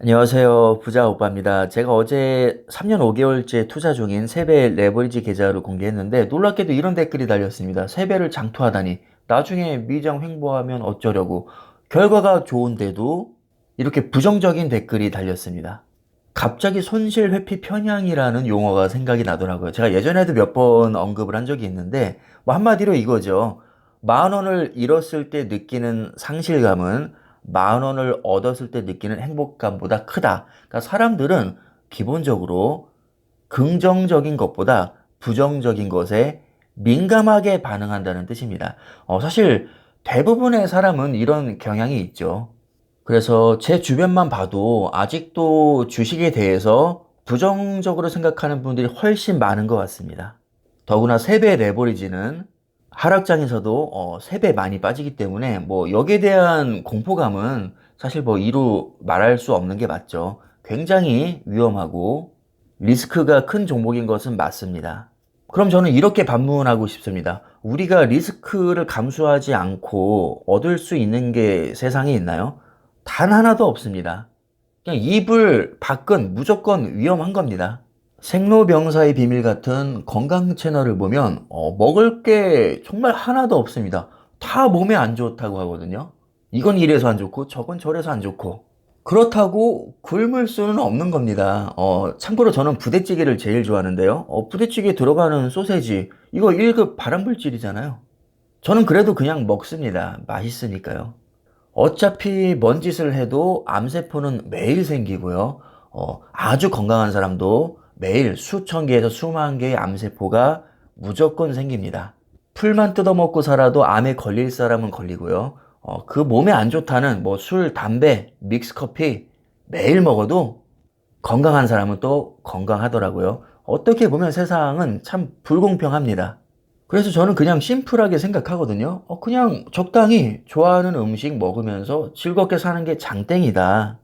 안녕하세요. 부자 오빠입니다. 제가 어제 3년 5개월째 투자 중인 세배 레버리지 계좌를 공개했는데 놀랍게도 이런 댓글이 달렸습니다. 세배를 장투하다니 나중에 미장 횡보하면 어쩌려고 결과가 좋은데도 이렇게 부정적인 댓글이 달렸습니다. 갑자기 손실 회피 편향이라는 용어가 생각이 나더라고요. 제가 예전에도 몇 번 언급을 한 적이 있는데 뭐 한마디로 이거죠. 만 원을 잃었을 때 느끼는 상실감은 만 원을 얻었을 때 느끼는 행복감보다 크다. 그러니까 사람들은 기본적으로 긍정적인 것보다 부정적인 것에 민감하게 반응한다는 뜻입니다. 어, 사실 대부분의 사람은 이런 경향이 있죠. 그래서 제 주변만 봐도 아직도 주식에 대해서 부정적으로 생각하는 분들이 훨씬 많은 것 같습니다. 더구나 세배 레버리지는 하락장에서도 어, 3배 많이 빠지기 때문에 뭐 여기에 대한 공포감은 사실 뭐 이루 말할 수 없는 게 맞죠. 굉장히 위험하고 리스크가 큰 종목인 것은 맞습니다. 그럼 저는 이렇게 반문하고 싶습니다. 우리가 리스크를 감수하지 않고 얻을 수 있는 게 세상에 있나요? 단 하나도 없습니다. 그냥 입을 밖은 무조건 위험한 겁니다. 생로병사의 비밀 같은 건강 채널을 보면 어, 먹을 게 정말 하나도 없습니다. 다 몸에 안 좋다고 하거든요. 이건 이래서 안 좋고 저건 저래서 안 좋고 그렇다고 굶을 수는 없는 겁니다. 어, 참고로 저는 부대찌개를 제일 좋아하는데요. 어, 부대찌개에 들어가는 소세지 이거 1급 발암물질이잖아요. 저는 그래도 그냥 먹습니다. 맛있으니까요. 어차피 뭔 짓을 해도 암세포는 매일 생기고요. 어, 아주 건강한 사람도 매일 수천 개에서 수만 개의 암세포가 무조건 생깁니다. 풀만 뜯어먹고 살아도 암에 걸릴 사람은 걸리고요. 어, 그 몸에 안 좋다는 뭐 술, 담배, 믹스커피 매일 먹어도 건강한 사람은 또 건강하더라고요. 어떻게 보면 세상은 참 불공평합니다. 그래서 저는 그냥 심플하게 생각하거든요. 어, 그냥 적당히 좋아하는 음식 먹으면서 즐겁게 사는 게 장땡이다.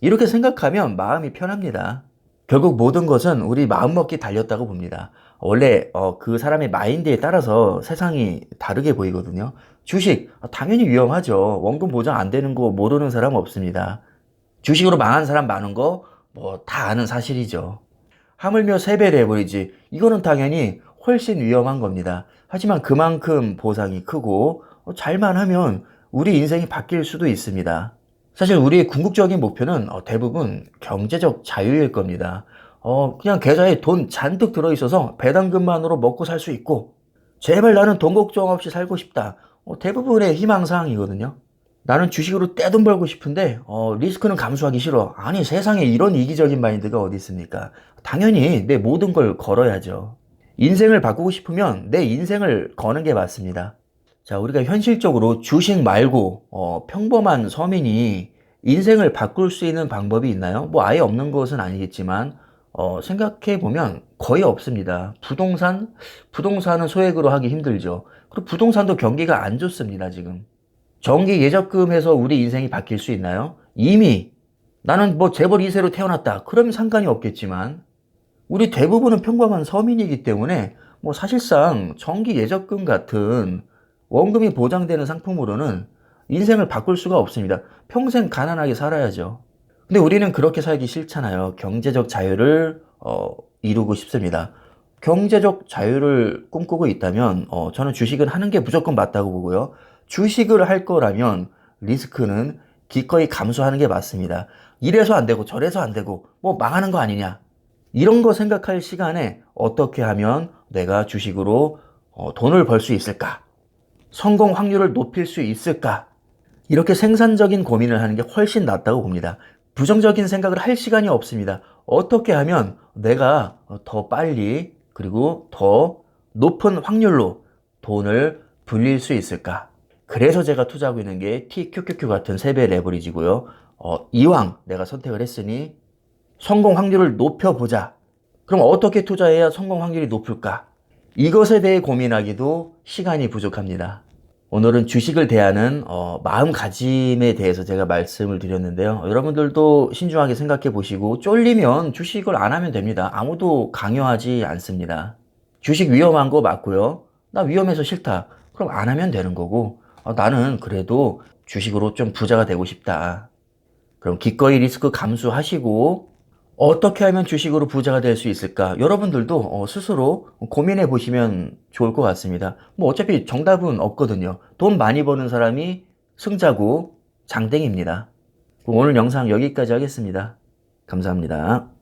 이렇게 생각하면 마음이 편합니다. 결국 모든 것은 우리 마음먹기 달렸다고 봅니다. 원래 어, 그 사람의 마인드에 따라서 세상이 다르게 보이거든요. 주식 어, 당연히 위험하죠. 원금 보장 안 되는 거 모르는 사람 없습니다. 주식으로 망한 사람 많은 거 뭐 다 아는 사실이죠. 하물며 세배 레버리지 이거는 당연히 훨씬 위험한 겁니다. 하지만 그만큼 보상이 크고 어, 잘만 하면 우리 인생이 바뀔 수도 있습니다. 사실 우리의 궁극적인 목표는 어, 대부분 경제적 자유일 겁니다. 어, 그냥 계좌에 돈 잔뜩 들어있어서 배당금만으로 먹고 살 수 있고, 제발 나는 돈 걱정 없이 살고 싶다. 어, 대부분의 희망사항이거든요. 나는 주식으로 떼돈 벌고 싶은데, 어, 리스크는 감수하기 싫어. 아니, 세상에 이런 이기적인 마인드가 어디 있습니까? 당연히 내 모든 걸 걸어야죠. 인생을 바꾸고 싶으면 내 인생을 거는 게 맞습니다. 자, 우리가 현실적으로 주식 말고 어, 평범한 서민이 인생을 바꿀 수 있는 방법이 있나요? 뭐 아예 없는 것은 아니겠지만 어, 생각해 보면 거의 없습니다. 부동산, 부동산은 소액으로 하기 힘들죠. 그리고 부동산도 경기가 안 좋습니다, 지금. 정기 예적금해서 우리 인생이 바뀔 수 있나요? 이미 나는 뭐 재벌 2세로 태어났다. 그러면 상관이 없겠지만 우리 대부분은 평범한 서민이기 때문에 뭐 사실상 정기 예적금 같은 원금이 보장되는 상품으로는 인생을 바꿀 수가 없습니다. 평생 가난하게 살아야죠. 근데 우리는 그렇게 살기 싫잖아요. 경제적 자유를 어, 이루고 싶습니다. 경제적 자유를 꿈꾸고 있다면 어, 저는 주식은 하는 게 무조건 맞다고 보고요. 주식을 할 거라면 리스크는 기꺼이 감수하는 게 맞습니다. 이래서 안 되고 저래서 안 되고 뭐 망하는 거 아니냐. 이런 거 생각할 시간에 어떻게 하면 내가 주식으로 어, 돈을 벌 수 있을까? 성공 확률을 높일 수 있을까? 이렇게 생산적인 고민을 하는 게 훨씬 낫다고 봅니다. 부정적인 생각을 할 시간이 없습니다. 어떻게 하면 내가 더 빨리 그리고 더 높은 확률로 돈을 불릴 수 있을까? 그래서 제가 투자하고 있는 게 TQQQ 같은 세배 레버리지고요. 어, 이왕 내가 선택을 했으니 성공 확률을 높여보자. 그럼 어떻게 투자해야 성공 확률이 높을까? 이것에 대해 고민하기도 시간이 부족합니다. 오늘은 주식을 대하는 어, 마음가짐에 대해서 제가 말씀을 드렸는데요. 여러분들도 신중하게 생각해 보시고 쫄리면 주식을 안 하면 됩니다. 아무도 강요하지 않습니다. 주식 위험한 거 맞고요. 나 위험해서 싫다. 그럼 안 하면 되는 거고 어, 나는 그래도 주식으로 좀 부자가 되고 싶다. 그럼 기꺼이 리스크 감수하시고 어떻게 하면 주식으로 부자가 될 수 있을까? 여러분들도 어, 스스로 고민해 보시면 좋을 것 같습니다. 뭐 어차피 정답은 없거든요. 돈 많이 버는 사람이 승자고 장땡입니다. 오늘 영상 여기까지 하겠습니다. 감사합니다.